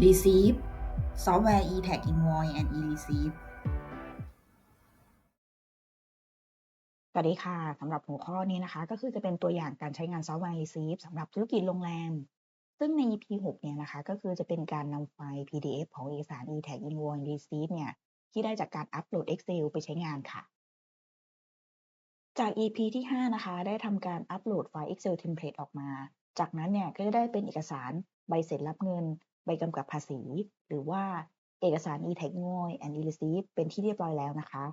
receive ซอฟต์แวร์ e-tag invoice and e-receive สวัสดีค่ะสำหรับหัวข้อนี้นะคะ ก็คือจะเป็นตัวอย่างการใช้งานซอฟต์แวร์ Receive สำหรับธุรกิจโรงแรม ซึ่งใน EP 6เนี่ยนะคะ ก็คือจะเป็นการนำไฟล์ PDF ของเอกสาร e-tag invoice receipt เนี่ย ที่ได้จากการอัปโหลด Excel ไปใช้งานค่ะจาก EP ที่5นะคะ ได้ทำการอัปโหลดไฟล์ Excel template ออกมา จากนั้นเนี่ยก็จะได้เป็นเอกสาร ใบเสร็จรับเงิน ใบกำกับภาษี หรือว่าเอกสาร e-tag invoice and e-receipt เป็นที่เรียบร้อยแล้วนะคะ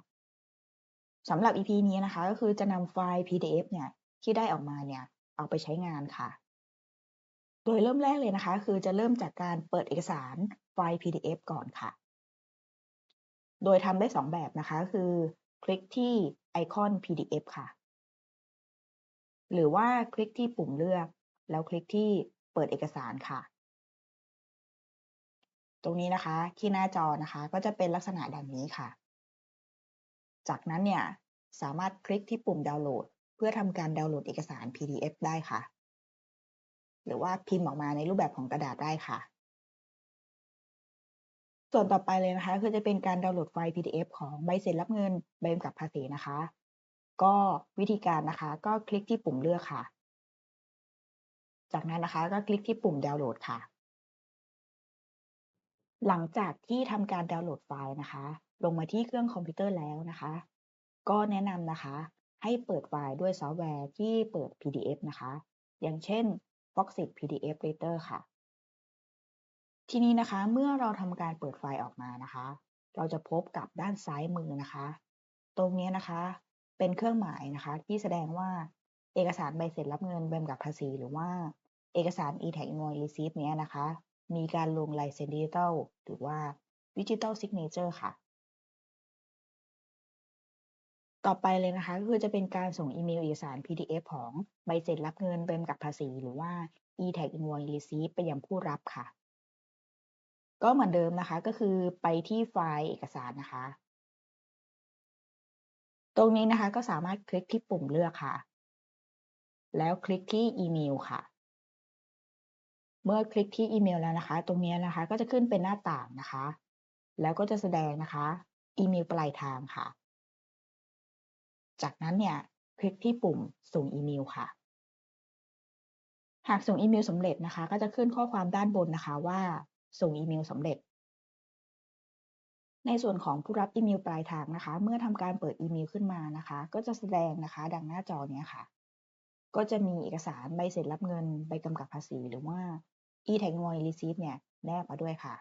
สำหรับ EP นี้นะคะก็คือจะนำไฟล์ PDF เนี่ยที่ได้ออกมาเนี่ยเอาไปใช้งานค่ะ โดยเริ่มแรกเลยนะคะ คือจะเริ่มจากการเปิดเอกสารไฟล์ PDF ก่อนค่ะ โดยทำได้ 2 แบบนะคะคือคลิกที่ไอคอน PDF ค่ะ หรือว่าคลิกที่ปุ่มเลือก แล้วคลิกที่ เปิดเอกสารค่ะ ตรงนี้นะคะที่หน้าจอนะคะ ก็จะเป็นลักษณะดังนี้ค่ะ จากนั้นเนี่ยสามารถคลิกที่ปุ่มดาวน์โหลด เพื่อทำการดาวน์โหลดเอกสาร PDF ได้ค่ะ หรือว่าพิมพ์ออกมาในรูปแบบของกระดาษได้ค่ะ ส่วนต่อไปเลยนะคะคือจะเป็นการดาวน์โหลดไฟล์ PDF ของใบเสร็จรับเงินใบกำกับภาษีนะคะ ก็วิธีการนะคะ ก็คลิกที่ปุ่มเลือกค่ะ จากนั้นนะคะก็คลิกที่ปุ่มดาวน์โหลดค่ะ หลังจากที่ทำการดาวน์โหลดไฟล์นะคะ ลงมาที่เครื่องคอมพิวเตอร์แล้วนะคะ ก็แนะนำนะคะ ให้เปิดไฟล์ด้วยซอฟต์แวร์ที่เปิด PDF นะคะ อย่างเช่น Foxit PDF Reader ค่ะ ทีนี้นะคะเมื่อเราทำการเปิดไฟล์ออกมานะคะ เราจะพบกับด้านซ้ายมือนะคะ ตรงนี้นะคะเป็นเครื่องหมายนะคะที่แสดงว่า เอกสารใบเสร็จรับเงินใบกำกับภาษี หรือว่าเอกสาร e-tag invoice receipt เนี้ยนะคะ มีการลงลายเซ็นดิจิทัลหรือว่า Digital Signature ค่ะ ต่อไปเลยนะคะก็คือจะเป็นการส่งอีเมลเอกสาร PDF ของใบเสร็จรับเงินใบกำกับภาษี หรือว่า e-tag invoice receipt ไปยังผู้รับค่ะ ก็เหมือนเดิมนะคะก็คือไปที่ไฟล์เอกสารนะคะ ตรงนี้นะคะก็สามารถคลิกที่ปุ่มเลือกค่ะ แล้วคลิกที่อีเมลค่ะ เมื่อคลิกที่อีเมลแล้วนะคะ ตรงนี้นะคะก็จะขึ้นเป็นหน้าต่างนะคะ แล้วก็จะแสดงนะคะอีเมลปลายทางค่ะ จากนั้นเนี่ยคลิกที่ปุ่มส่งอีเมลค่ะ หากส่งอีเมลสำเร็จนะคะ ก็จะขึ้นข้อความด้านบนนะคะว่าส่งอีเมลสำเร็จ ในส่วนของผู้รับอีเมลปลายทางนะคะ เมื่อทำการเปิดอีเมลขึ้นมานะคะ ก็จะแสดงนะคะ ดังหน้าจอเนี้ยค่ะ ก็จะมีเอกสารใบเสร็จรับเงินใบกำกับภาษีหรือว่า e-tag invoice receipt เนี่ยแนบมาด้วยค่ะ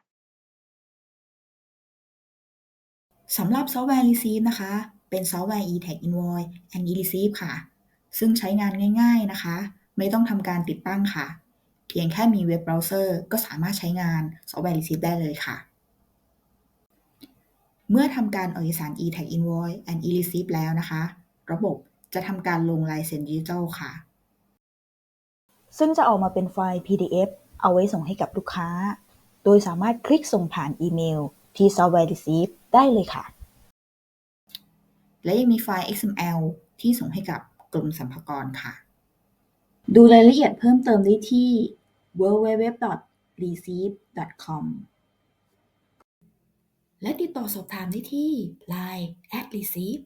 สำหรับซอฟต์แวร์ receive นะคะ เป็นซอฟต์แวร์ e-tag invoice and e-receive ค่ะ ซึ่งใช้งานง่ายๆนะคะ ไม่ต้องทำการติดตั้งค่ะ เพียงแค่มีเว็บเบราว์เซอร์ก็สามารถใช้งานซอฟต์แวร์ receive ได้เลยค่ะ เมื่อทำการเอาเอกสาร e-tag invoice and e-receive แล้วนะคะ ระบบ จะทำการลงลายเซ็นดิจิทัลค่ะ ซึ่งจะออกมาเป็นไฟล์ PDF เอาไว้ส่งให้กับลูกค้า โดยสามารถคลิกส่งผ่านอีเมลที่ Software Receive ได้เลยค่ะ และยังมีไฟล์ XML ที่ส่งให้กับกรมสรรพากรค่ะ ดูรายละเอียดเพิ่มเติมได้ที่ www.receive.com และติดต่อสอบถามได้ที่ Line at receive